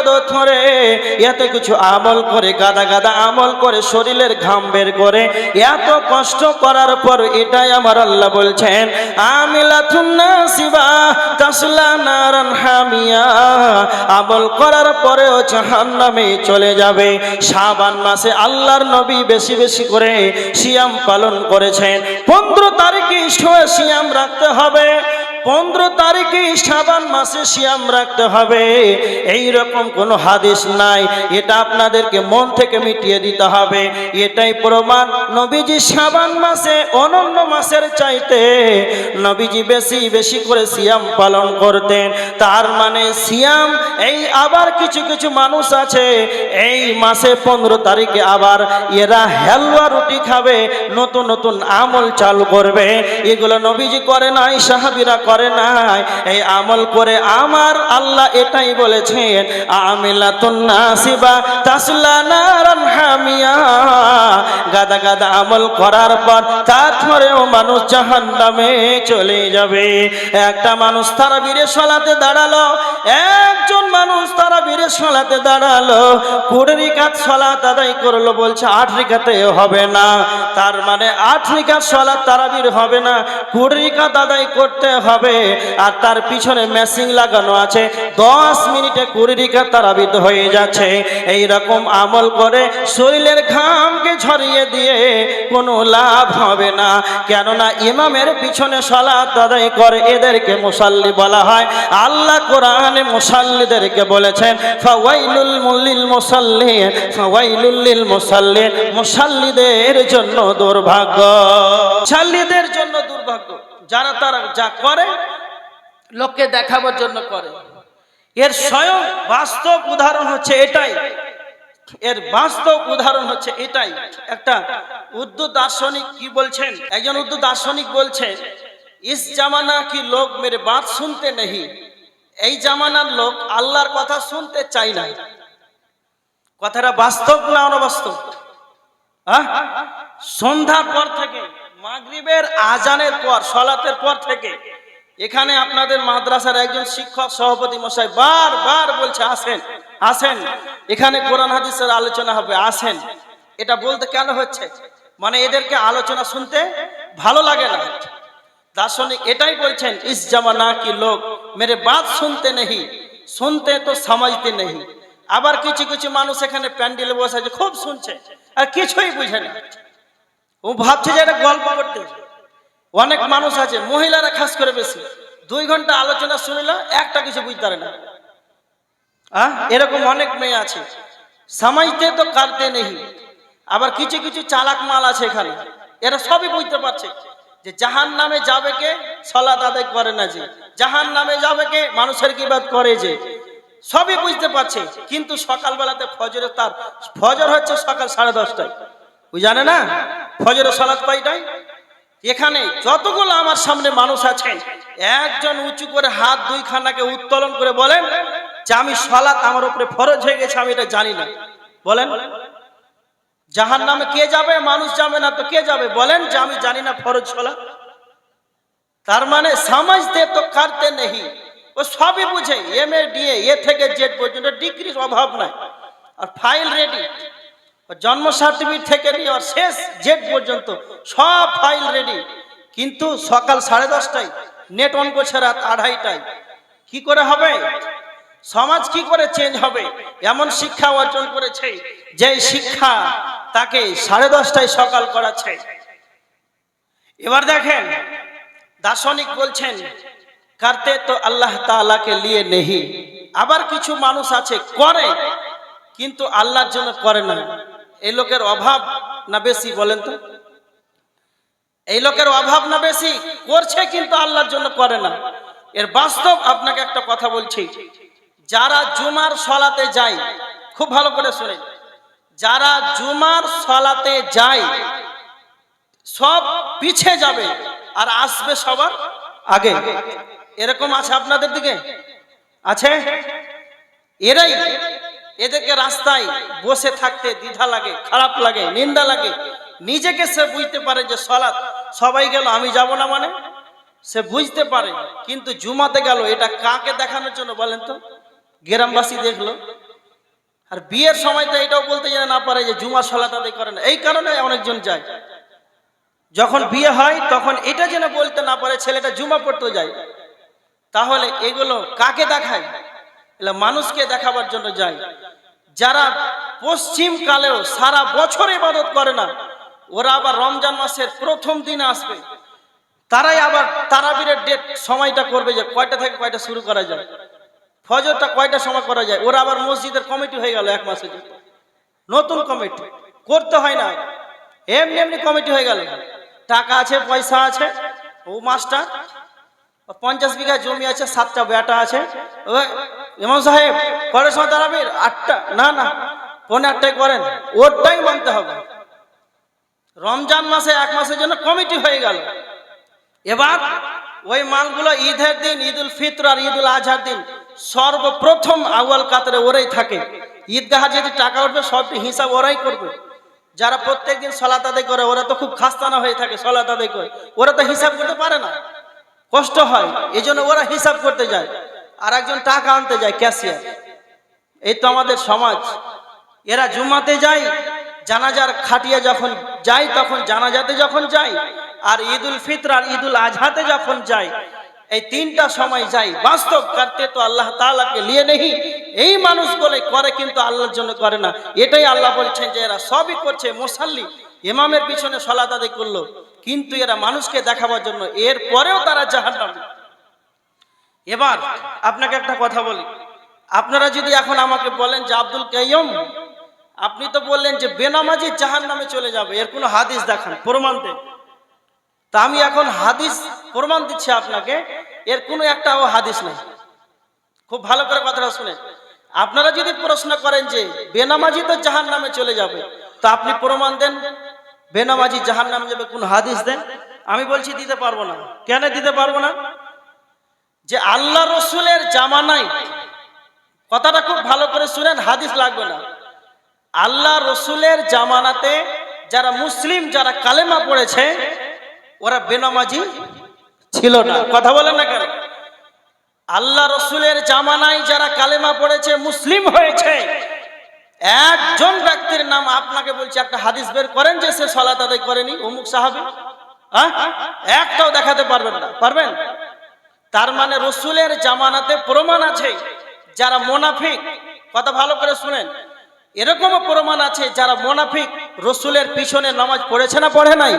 ইবাদত করে, এত কিছু আমল করে, গাদা গাদা আমল করে, শরীরের ঘাম বের করে, এত কষ্ট করার পর এটাই আমার আল্লাহ বলছেন আমিলাতুন্না শিবা তাসলা নারান হামিয়া। আমল করার পরেও জাহান্নামে চলে যাবে। শাবান মাসে আল্লাহর নবী বেশি বেশি করে সিয়াম পালন করেছেন। পনেরো তারিখে সিয়াম রাখতে হবে। পনেরো তারিখে সাবান মাসে সিয়াম রাখতে হবে। এই রকম কোনো হাদিস নাই। এটা আপনাদেরকে মন থেকে মিটিয়ে দিতে হবে। এটাই প্রমাণ। নবীজি সাবান মাসে, অনন্য মাসের চাইতে নবীজি বেশি বেশি করে সিয়াম পালন করতেন। তার মানে সিয়াম, এই আবার কিছু কিছু মানুষ আছে, এই মাসে পনেরো তারিখে আবার এরা হেলুয়া রুটি খাবে, নতুন নতুন আমল চালু করবে। এগুলো নবীজি করে নাই, সাহাবিরা করে নাই। এই আমল করে আমার আল্লাহ এটাই বলেছেন আমিলাতুন নাসিবা তাসলা নারান হামিয়া। গাদা গাদা আমল করার পর তারপরেও মানুষ জাহান্নামে চলে যাবে। একটা মানুষ তারা বীরে সলাতে দাঁড়াল, একজন মানুষ তারা বীরে সলাতে দাঁড়াল কুড়ি রিকাত সলাত আদায় করল, বলছে, আট রিকাতে হবে না। তার মানে আট রিকাত সলাত তারাবির হবে না কুড়ি রিকাত আদায় করতে হবে। আর তার পিছনে মেশিন লাগানো আছে, দশ মিনিটে কুড়ি রিকাত তারাবিদ হয়ে যাচ্ছে। এই রকম আমল করে শরীরের ঘামকে ঝরিয়ে দিয়ে কোনো লাভ হবে না। কেননা ইমামের পিছনে সলাত আদায় করে, এদেরকে মুসাল্লি বলা হয়। আল্লাহ কোরআনে মুসাল্লিদেরকে বলেছেন, ফাওয়াইলুল মুল্লিল মুসাল্লিন, ফাওয়াইলুল লিল মুসাল্লিন, মুসাল্লিদের জন্য দুর্ভাগ্য। মুসাল্লিদের জন্য দুর্ভাগ্য, যারা তারা যা করে, লোককে দেখাবার জন্য করে। এর স্বয়ং বাস্তব উদাহরণ হচ্ছে এটাই। এর বাস্তব উদাহরণ হচ্ছে এটাই। একটা উর্দু দার্শনিক কি বলছেন? একজন উর্দু দার্শনিক বলছেন ইস জামানা কি লোক মেরে বাত শুনতে নেই এই জামানার লোক আল্লাহর কথা শুনতে চাই না। কথাটা বাস্তব না অনবাস্তব? হ্যাঁ? সন্ধ্যার পর থেকে, মাগরিবের আজানের পর, সলাতের পর থেকে, এখানে আপনাদের মাদ্রাসার একজন শিক্ষক সভাপতি মশাই বার বার বলছে, আসেন আসেন। এখানে কোরআন হাদিসের আলোচনা হবে, আসেন। এটা বলতে কেন হচ্ছে? মানে এদেরকে আলোচনা শুনতে ভালো লাগে না। দার্শনিক এটাই বলছেন, ইস জামানা কি লোক? মেরে বাত শুনতে নেই শুনতে তো সমাজতে নেই আবার কিছু কিছু মানুষ এখানে প্যান্ডেলে বসে আছে, খুব শুনছে, আর কিছুই বুঝে না। ও ভাবছে যে এটা গল্প করতে। অনেক মানুষ আছে, মহিলারা খাস করে বেশি। দুই ঘণ্টা আলোচনা শুনিল, একটা কিছু বুঝতে পারে না? এরকম অনেক মেয়ে আছে। সমাজতে তো কাটতে নেই আবার কিছু কিছু চালাক মাল আছে এখানে। এরা সবই বুঝতে পারছে। যে জাহান নামে যাবে কে? সলাত আদায় করে না যে। জাহান নামে যাবে কে? মানুষের কি বাদ করে যে। সবই বুঝতে পারছে, কিন্তু সকালবেলাতে ফজরে তার, ফজর হচ্ছে সকাল সাড়ে দশটায়। ওই জানে না? ফজরে সলাৎ পাইটাই এখানে যতগুলো আমার সামনে মানুষ আছেন একজন উঁচু করে হাত দুই খানাকে উত্তোলন করে বলেন যে, আমি সলাৎ আমার উপরে ফরজ হয়ে গেছে, আমি এটা জানি না। বলেন? জাহান নামে কে যাবে? মানুষ যাবে না তো কে যাবে? বলেন যে আমি জানি না ফরজ সলা। তার মানে সমাজতে তো কারতে নেই ও সবই বুঝে এম এ ডিএ এ থেকে জেড পর্যন্ত ডিগ্রির অভাব নাই। আর ফাইল রেডি জন্ম সার্টিফিকেট থেকে নিয়ে আর শেষ জেড পর্যন্ত সব ফাইল রেডি কিন্তু সকাল সাড়ে দশটায় নেট অন করছে রাত আড়াইটায়। কি করে হবে? সমাজ কি করে চেঞ্জ হবে? এমন শিক্ষা অর্জন করেছে যে শিক্ষা তাকে সাড়ে দশটায় সকাল করাচ্ছে। এবার দেখেন, দার্শনিক বলছেন, করতে তো আল্লাহ তাআলাকে নিয়ে নেহি। আবার কিছু মানুষ আছে, করে, কিন্তু আল্লাহর জন্য করে না। এই লোকের অভাব না বেশি বলেন তো? এই লোকের অভাব না বেশি, করছে কিন্তু আল্লাহর জন্য করে না। এর বাস্তব আপনাকে একটা কথা বলছি, যারা জুমার সলাতে যায়, খুব ভালো করে শুনে যারা জুমার সলাতে যায়, সব পিছে যাবে আর আসবে সবার আগে। এরকম আছে আপনাদের দিকে? আছে? এরাই এদেরকে রাস্তায় বসে থাকতে দ্বিধা লাগে, খারাপ লাগে, নিন্দা লাগে। নিজেকে সে বুঝতে পারে যে সলাৎ সবাই গেল, আমি যাব না মানে? সে বুঝতে পারে, কিন্তু জুমাতে গেল, এটা কাকে দেখানোর জন্য বলেন তো? গ্রামবাসী দেখল। আর বিয়ের সময় তো এটাও বলতে যেন না পারে যে জুমা সলাত আদায় করে না। এই কারণে অনেকজন যায়। যখন বিয়ে হয়, তখন এটা যেন বলতে না পারে, ছেলেটা জুমা পড়তে যায়। তাহলে এগুলো কাকে দেখায়? মানুষকে দেখাবার জন্য যায়। যারা পশ্চিম কালেও সারা বছর ইবাদত করে না, ওরা আবার রমজান মাসের প্রথম দিনে আসবে। তারাই আবার তারাবীরের ডেট সময়টা করবে যে কয়টা থেকে কয়টা শুরু করা যায়। ফজরটা কয়টা সময় করা যায়? ওরা আবার মসজিদের কমিটি হয়ে গেল এক জন্য। নতুন কমিটি করতে হয় না। এমনি এমনি কমিটি হয়ে গেল। টাকা আছে, পয়সা আছে। ও মাস্টার পঞ্চাশ বিঘা জমি আছে, সাতটা বেটা আছে। ইমাম সাহেব কটার সময় দাঁড়াবেন আটটা? না না। পৌনে আটটায় করেন। ওরটাই মানতে হবে। রমজান মাসে এক মাসের জন্য কমিটি হয়ে গেল। এবার ওই মালগুলো ঈদের দিন ঈদ উল ফিতর আর ঈদুল আজহার দিন সর্বপ্রথম আউয়াল কাতারে ওরাই থাকে। ঈদগাহ যদি টাকা উঠবে, সবটি হিসাব ওরাই করবে। যারা প্রত্যেকদিন সলাত আদায় করে, ওরা তো খুব খাস্তানা হয়ে থাকে সলাত আদায় করে। ওরা তো হিসাব করতে পারে না। কষ্ট হয় এই জন্য ওরা হিসাব করতে যায়। আর একজন টাকা আনতে যায়, ক্যাশিয়ার। এই তো আমাদের সমাজ। এরা জুমাতে যায়, জানাজার খাটিয়া যখন যায়, তখন জানাজাতে যখন যায়, আর ঈদুল ফিতর আর ঈদুল আজহাতে যখন যায় এই তিনটা সময় যাই, বাস্তব করতে তো আল্লাহ তালাকে নিয়ে নেই। এই মানুষ বলে করে কিন্তু আল্লাহর জন্য করে না। এটাই আল্লাহ বলছেন যে এরা সবই করছে, মোসাল্লি। ইমামের পিছনে সলাত আদায় করল। কিন্তু এরা মানুষকে দেখাবার জন্য এর পরেও তারা জাহান্নামী। এবার আপনাকে একটা কথা বলি। আপনারা যদি এখন আমাকে বলেন যে আব্দুল কাইয়ম, আপনি তো বললেন যে বেনামাজি জাহান নামে চলে যাবে। এর কোনো হাদিস দেখান, প্রমাণ দেন। তা আমি এখন হাদিস প্রমাণ দিচ্ছি আপনাকে। এর কোনো একটাও হাদিস নেই। খুব ভালো করে কথাটা শুনে আপনারা যদি প্রশ্ন করেন যে, বেনামাজি তো জাহান নামে চলে যাবে, তো আপনি প্রমাণ দেন, বেনামাজি জাহান নামে যাবে, কোন হাদিস দেন? আমি বলছি দিতে পারব না। কেন দিতে পারব না? যে আল্লাহ রসুলের জামানায়, কথাটা খুব ভালো করে শুনেন, হাদিস লাগবে না। আল্লাহ রসুলের জামানাতে যারা মুসলিম, যারা কালেমা পড়েছে ওরা বেনামাজি ছিল না। কথা বলেন না কেন? আল্লাহ রসুলের জামানায় যারা কালেমা পড়েছে, মুসলিম হয়েছে। একজন ব্যক্তির নাম আপনাকে বলছি, একটা হাদিস বের করেন যে সে সলাত আদায় করেনি, অমুক সাহাবি। একটাও দেখাতে পারবেন না। পারবেন? তার মানে রসুলের জামানাতে প্রমাণ আছে, যারা মোনাফিক। কথা ভালো করে শুনেন। এরকমও প্রমাণ আছে, যারা মোনাফিক, রসুলের পিছনে নামাজ পড়েছে না, পড়ে নাই?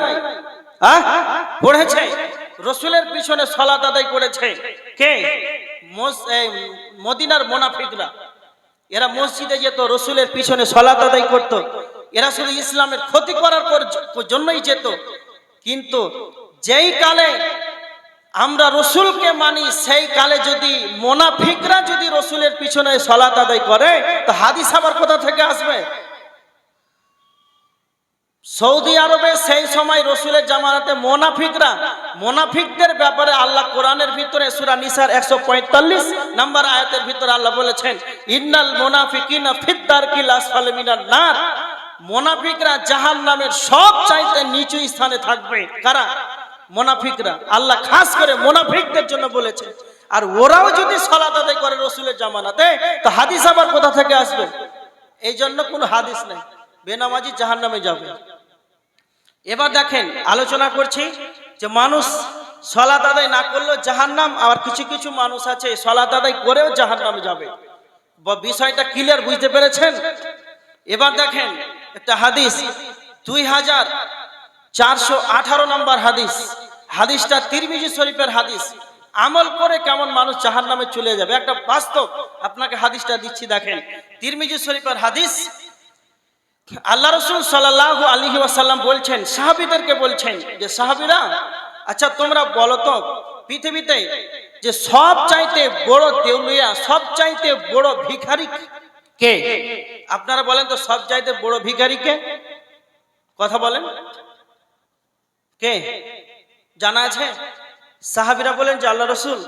পড়েছে? রসুলের পিছনে সলাত আদায় করেছে। কে? মদিনার মোনাফিকরা। এরা মসজিদে যেত, রসুলের পিছনে সলাত আদায় করত। এরা শুধু ইসলামের ক্ষতি করার পর- জন্যই যেত। কিন্তু যেই কালে আমরা রসুলকে মানি, সেই কালে যদি মোনাফিকরা যদি রসুলের পিছনে সলাত আদায় করে, তো হাদিস আবার কোথা থেকে আসবে? সৌদি আরবে সেই সময় রসুলের জামানাতে মোনাফিকরা, মোনাফিকদের ব্যাপারে আল্লাহ কোরআনের ভিতরে সুরা নিসার একশো পঁয়তাল্লিশ নাম্বার আয়াতের ভিতরে আল্লাহ বলেছেন, ইন্নাল মোনাফিকিনা ফিদ্দার কিল আসফালে নার। মোনাফিকরা জাহান নামের সব চাইতে নিচু স্থানে থাকবে। কারা? মোনাফিকরা। আল্লাহ খাস করে মোনাফিকদের জন্য বলেছে আর ওরাও যদি সলাত করে রসুলের জামানাতে, তো হাদিস আবার কোথা থেকে আসবে? এই জন্য কোনো হাদিস নেই। বেনামাজি জাহান নামে যাবে। এবার দেখেন, আলোচনা করছি যে মানুষ সলাত আদায় না করলেও জাহান্নাম, আবার কিছু কিছু মানুষ আছে সলাত আদায় করেও জাহান্নামে যাবে। বিষয়টা ক্লিয়ার বুঝতে পেরেছেন? এবার দেখেন, একটা হাদিস, দুই হাজার চারশো আঠারো নম্বর হাদিস। হাদিসটা তিরমিজি শরীফের হাদিস। আমল করে কেমন মানুষ জাহান নামে চলে যাবে? একটা বাস্তব, আপনাকে হাদিসটা দিচ্ছি, দেখেন। তিরমিজি শরীফের হাদিস আল্লাহ রসুল সাল্লাহ আলহি ওয়াসাল্লাম বলছেন, সাহাবিদেরকে বলছেন যে, সাহাবিরা আচ্ছা তোমরা বলো তো, পৃথিবীতে যে সব চাইতে বড় দেউলিয়া, সব চাইতে বড় ভিখারি কে? আপনারা বলেন তো, সব চাইতে বড় ভিখারি কে? কথা বলেন। কে? জানা আছে? সাহাবিরা বলেন যে, আল্লাহ রসুল,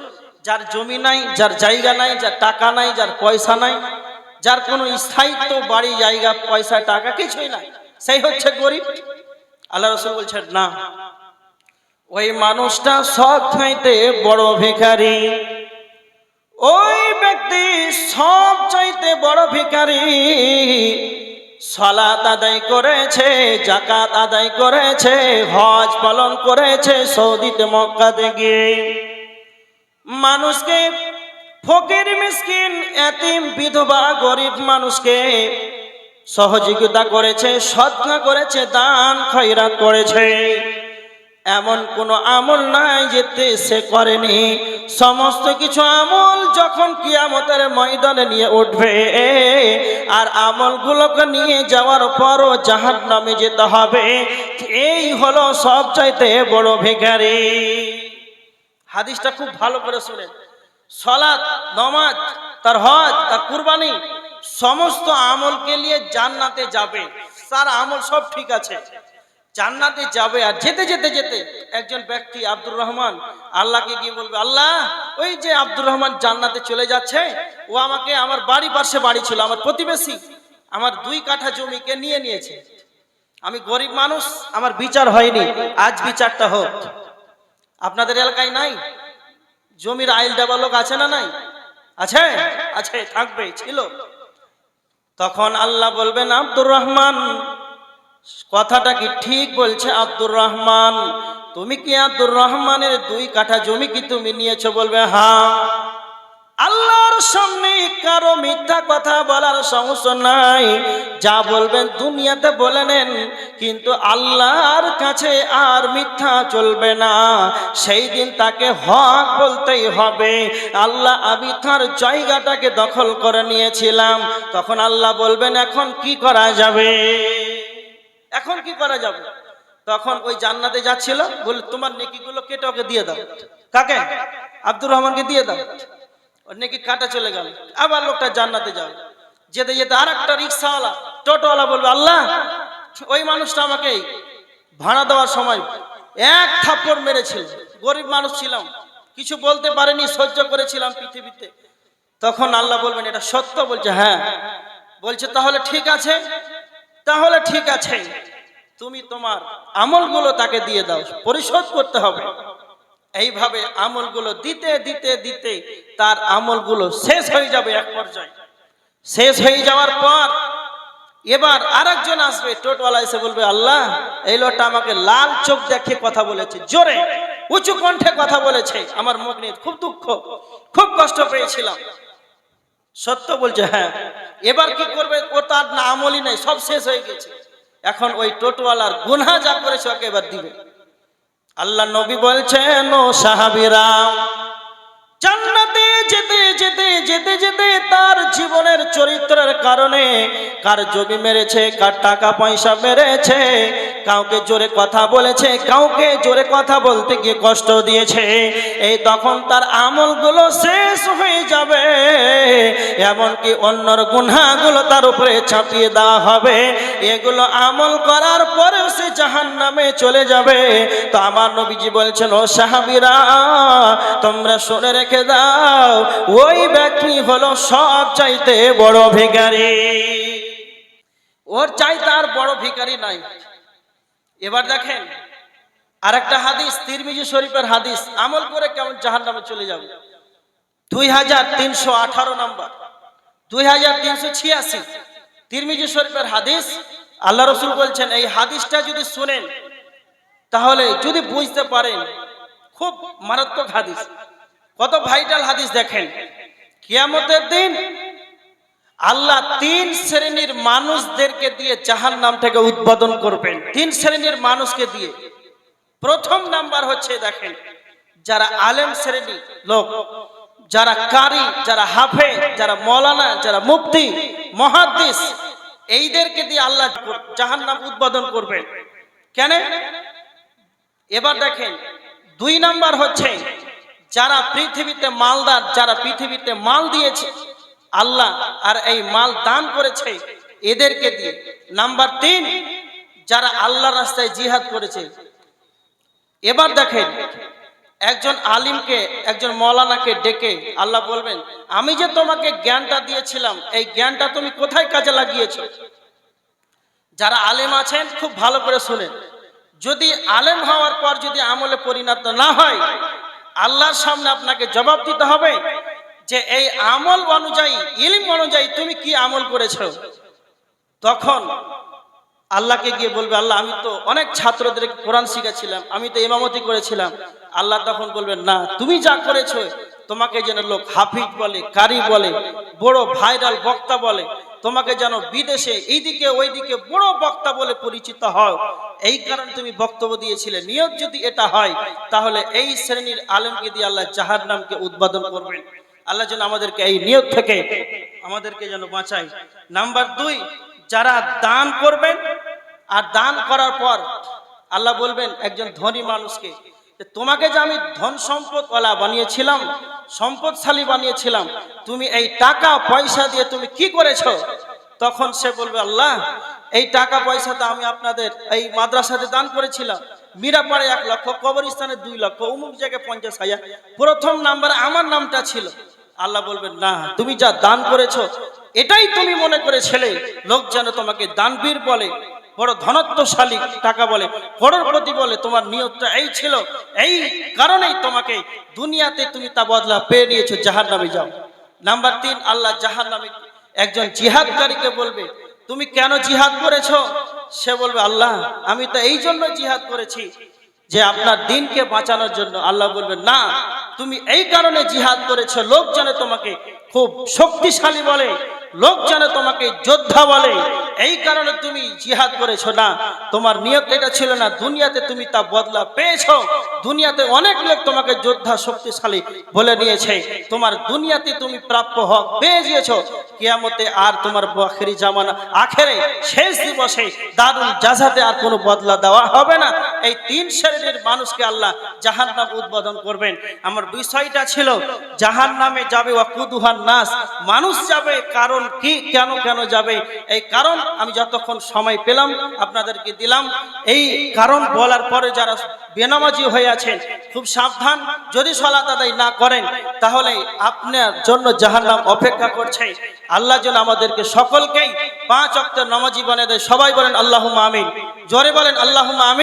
যার জমি নাই, যার জায়গা নাই, যার টাকা নাই, যার পয়সা নাই যার কোনো স্থায়িত্ব, বাড়ি, জায়গা, পয়সা, টাকা কিছুই নাই। সেই হচ্ছে গরিব। আল্লাহ রসুল বলছেন, না। ওই মানুষটা সব চাইতে বড় ভিখারি। ওই ব্যক্তি সব চাইতে বড় ভিখারি। সলাত আদায় করেছে জাকাত আদায় করেছে, হজ পালন করেছে সৌদিতে মক্কাতে গিয়ে। মানুষকে ফকির, মিসকিন, এতিম, বিধবা, গরিব মানুষকে সহযোগিতা করেছে সদকা করেছে, দান খয়রাত করেছে। এমন কোনো আমল নাই যেতে সে করেনি। সমস্ত কিছু আমল যখন কিয়ামতের ময়দানে নিয়ে উঠবে, আর আমলগুলোকে নিয়ে যাওয়ার পরও জাহান নামে যেতে হবে, এই হলো সব চাইতে বড় ভিখারি। হাদিসটা খুব ভালো করে শুনেন। সলাৎ নমাজ, তার হজ, তার কুরবানি, সমস্ত আমলকে নিয়ে জান্নাতে যাবে। তার আমল সব ঠিক আছে। জান্নাতে যাবে আর যেতে যেতে যেতে একজন ব্যক্তি আব্দুর রহমান আল্লাহকে গিয়ে বলবে, আল্লাহ, ওই যে আব্দুর রহমান জান্নাতে চলে যাচ্ছে, ও আমাকে আমার বাড়ি পাশে বাড়ি ছিল, আমার প্রতিবেশী, আমার দুই কাঠা জমিকে নিয়ে নিয়েছে। আমি গরিব মানুষ, আমার বিচার হয়নি, আজ বিচারটা হোক। আপনাদের এলাকায় নাই? জমির আইল ডেভেলপ আছে না নাই? আছে? আছে, থাকবে, ছিল। তখন আল্লাহ বলবেন, আব্দুর রহমান, কথাটা কি ঠিক বলছে আব্দুর রহমান? তুমি কি আব্দুর রহমানের দুই কাঠা জমি কি তুমি নিয়েছো? বলবে হ্যাঁ। আল্লাহর সামনে কারও মিথ্যা কথা বলার সমস্যা নাই। যা বলবেন দুনিয়াতে বলে নেন, কিন্তু আল্লাহর কাছে আর মিথ্যা চলবে না। সেই দিন তাকে হক বলতেই হবে। আল্লাহ আমি তার জায়গাটাকে দখল করে নিয়েছিলাম। তখন আল্লাহ বলবেন, এখন কি করা যাবে? এখন কি করা যাবে? তখন ওই জান্নাতে যাচ্ছিল। বলে তোমার নেকিগুলো কেটে ওকে দিয়ে দাও। কাকে? আব্দুর রহমানকে দিয়ে দাও। নাকি কাটা চলে গেল। আবার লোকটা জান্নাতে যাবে যেতে যেতে আর একটা রিক্সাওয়ালা, টোটোওয়ালা বলবে, আল্লাহ, ওই মানুষটা আমাকে ভাড়া দেওয়ার সময় এক থাপ্পড় মেরেছিল। গরিব মানুষ ছিলাম, কিছু বলতে পারেনি, সহ্য করেছিলাম পৃথিবীতে। তখন আল্লাহ বলবেন, এটা সত্য? বলছে হ্যাঁ। বলছে, তাহলে ঠিক আছে। তাহলে ঠিক আছে। তুমি তোমার আমলগুলো তাকে দিয়ে দাও। পরিশোধ করতে হবে। এইভাবে আমলগুলো দিতে দিতে দিতে তার আমলগুলো শেষ হয়ে যাবে এক পর্যায়ে। শেষ হয়ে যাওয়ার পর এবার আরেকজন আসবে, টোটওয়ালা এসে বলবে, আল্লাহ, এই লোকটা আমাকে লাল চোখ দেখে কথা বলেছে, জোরে, উঁচু কণ্ঠে কথা বলেছে। আমার মুখ নিয়ে খুব দুঃখ, খুব কষ্ট পেয়েছিলাম। সত্য বলছে হ্যাঁ এবার কি করবে? ও তার না আমলই নাই, সব শেষ হয়ে গেছে। এখন ওই টোটোওয়ালার গুনহা যা করেছে, ওকে এবার দিবে। আল্লাহ নবী বলছেন ও সাহাবিরা জান্নাতে যেতে যেতে যেতে যেতে তার জীবনের চরিত্রের কারণে কার জমি মেরেছে, কার টাকা পয়সা মেরেছে, কাউকে জোরে কথা বলেছে, কাউকে জোরে কথা বলতে গিয়ে কষ্ট দিয়েছে, এই তখন তার আমলগুলো শেষ হয়ে যাবে। এমনকি অন্যর গুনহাগুলো তার উপরে চাপিয়ে দেওয়া হবে। এগুলো আমল করার পরেও সে জাহান নামে চলে যাবে। তো আমার নবীজি বলছেন, ও সাহাবিরা, তোমরা শুনে রেখে দাও ওই ব্যক্তি হলো সব চাইতে বড় ভিখারি। ওর চাইতে আর বড় ভিখারি নাই। এবার দেখেন আর একটা হাদিস, তিরমিজি শরীফের হাদিস, আমল করে কেমন জাহান নামে চলে যাবে? দুই হাজার তিনশো আঠারো নম্বর, দুই হাজার তিনশো ছিয়াশি, তিরমিজি শরীফের হাদিস, আল্লাহ রসুল বলছেন, এই হাদিসটা যদি শুনেন, তাহলে যদি বুঝতে পারেন, খুব মারাত্মক হাদিস। কত ভাইটাল হাদিস দেখেন। কিয়ামতের দিন আল্লাহ তিন শ্রেণির মানুষদেরকে দিয়ে জাহান নাম থেকে উদ্বোধন করবেন। তিন শ্রেণির মানুষকে দিয়ে। প্রথম নাম্বার হচ্ছে দেখেন, যারা আলেম শ্রেণি লোক, যারা কারি, যারা হাফে যারা মৌলানা, যারা মুফতি মহাদিস এইদেরকে দিয়ে আল্লাহ জাহান নাম উদ্বোধন করবেন। কেন? এবার দেখেন, দুই নাম্বার হচ্ছে যারা পৃথিবীতে মালদার যারা পৃথিবীতে মাল দিয়েছে, আল্লাহ আর এই মাল দান করেছে, এদেরকে দিয়ে। নাম্বার তিন, যারা আল্লাহ রাস্তায় জিহাদ করেছে। এবার দেখেন, একজন আলিমকে, একজন মৌলানাকে ডেকে আল্লাহ বলবেন, আমি যে তোমাকে জ্ঞানটা দিয়েছিলাম, এই জ্ঞানটা তুমি কোথায় কাজে লাগিয়েছ? যারা আলেম আছেন, খুব ভালো করে শুনেন। যদি আলেম হওয়ার পর যদি আমলে পরিণত না হয় আল্লাহর সামনে আপনাকে জবাব দিতে হবে যে এই আমল অনুযায়ী, ইলিম অনুযায়ী তুমি কি আমল করেছ? তখন আল্লাহকে গিয়ে বলবে, আল্লাহ, আমি তো অনেক ছাত্রদের কোরআন শিখেছিলাম আমি তো ইমামতি করেছিলাম। আল্লাহ তখন বলবেন না, তুমি যা করেছ তোমাকে যেন লোক হাফিজ বলে, কারি বলে, বড় ভাইরাল বক্তা বলে তোমাকে যেন বিদেশে এইদিকে ওইদিকে বড় বক্তা বলে পরিচিত হও। এই কারণে তুমি বক্তব্য দিয়েছিলে। নিয়ত যদি এটা হয়, তাহলে এই শ্রেণির আলেমকে দিয়ে আল্লাহ জাহার নামকে উদ্বোধন করবেন। আল্লাহ যেন আমাদেরকে এই নিয়ত থেকে আমাদেরকে যেন বাঁচায়। নাম্বার দুই, যারা দান করবেন, আর দান করার পর আল্লাহ বলবেন, একজন ধনী মানুষকে তোমাকে যে আমি ধন সম্পদ ওলা বানিয়েছিলাম, সম্পদশালী বানিয়েছিলাম, তুমি এই টাকা পয়সা দিয়ে তুমি কি করেছ? তখন সে বলবে, আল্লাহ, এই টাকা পয়সাটা আমি আপনাদের এই মাদ্রাসাতে দান করেছিলাম। মিরাপাড়ে এক লক্ষ, কবরস্থানে দুই লক্ষ, অমুক জায়গায় পঞ্চাশ হাজার। প্রথম নাম্বারে আমার নামটা ছিল। আল্লাহ বলবেন না, তুমি যা দান করেছ, এটাই তুমি মনে করে ছেলে, লোক যেন তোমাকে দানবীর বলে। বড় ধনত্বশালী টাকা বলে করোড়পতি বলে, তোমার নিয়তটা এই ছিল, এই কারণেই তোমাকে দুনিয়াতে তুমি তা বদলা পেয়ে নিয়েছো জাহার নামে যাও। নাম্বার তিন, আল্লাহ জাহার নামে একজন জিহাদকারীকে বলবে, তুমি কেন জিহাদ করেছ? সে বলবে, আল্লাহ, আমি তো এই জন্য জিহাদ করেছি যে আপনার দিনকে বাঁচানোর জন্য। আল্লাহ বলবেন না, তুমি এই কারণে জিহাদ করেছ লোক জানে তোমাকে খুব শক্তিশালী বলে লোক জানে তোমাকে যোদ্ধা বলে এই কারণে তুমি জিহাদ করেছ না। তোমার নিয়ত এটা ছিল না, দুনিয়াতে তুমি তা বদলা পেয়েছ। দুনিয়াতে অনেক লোক তোমাকে যোদ্ধা শক্তিশালী বলে নিয়েছে। তোমার দুনিয়াতে তুমি প্রাপ্য হক পেয়ে গিয়েছো। কেয়ামতে আর তোমার আখেরি জামানা, আখেরে শেষ দিবসে দারুল জাজাতে আর কোনো বদলা দেওয়া হবে না। এই তিন শ্রেণির মানুষকে আল্লাহ জাহান নাম উদ্বোধন করবেন। আমার বিষয়টা ছিল জাহান নামে যাবে ওয়াকুদুহান নাস। মানুষ যাবে, কারণ কি, কেন কেন যাবে? এই কারণ আমি যতক্ষণ সময় পেলাম, আপনাদেরকে দিলাম। এই কারণ বলার পরে যারা বেনামাজি হয়ে আছেন, খুব সাবধান। যদি সলাত আদায় না করেন, তাহলে আপনার জন্য জাহান্নাম অপেক্ষা করছে। আল্লাহ যেন আমাদেরকে সকলকেই পাঁচ অক্টের নামাজি বানিয়ে দেয়। সবাই বলেন আল্লাহ আমিন। জোরে বলেন আল্লাহ আমিন।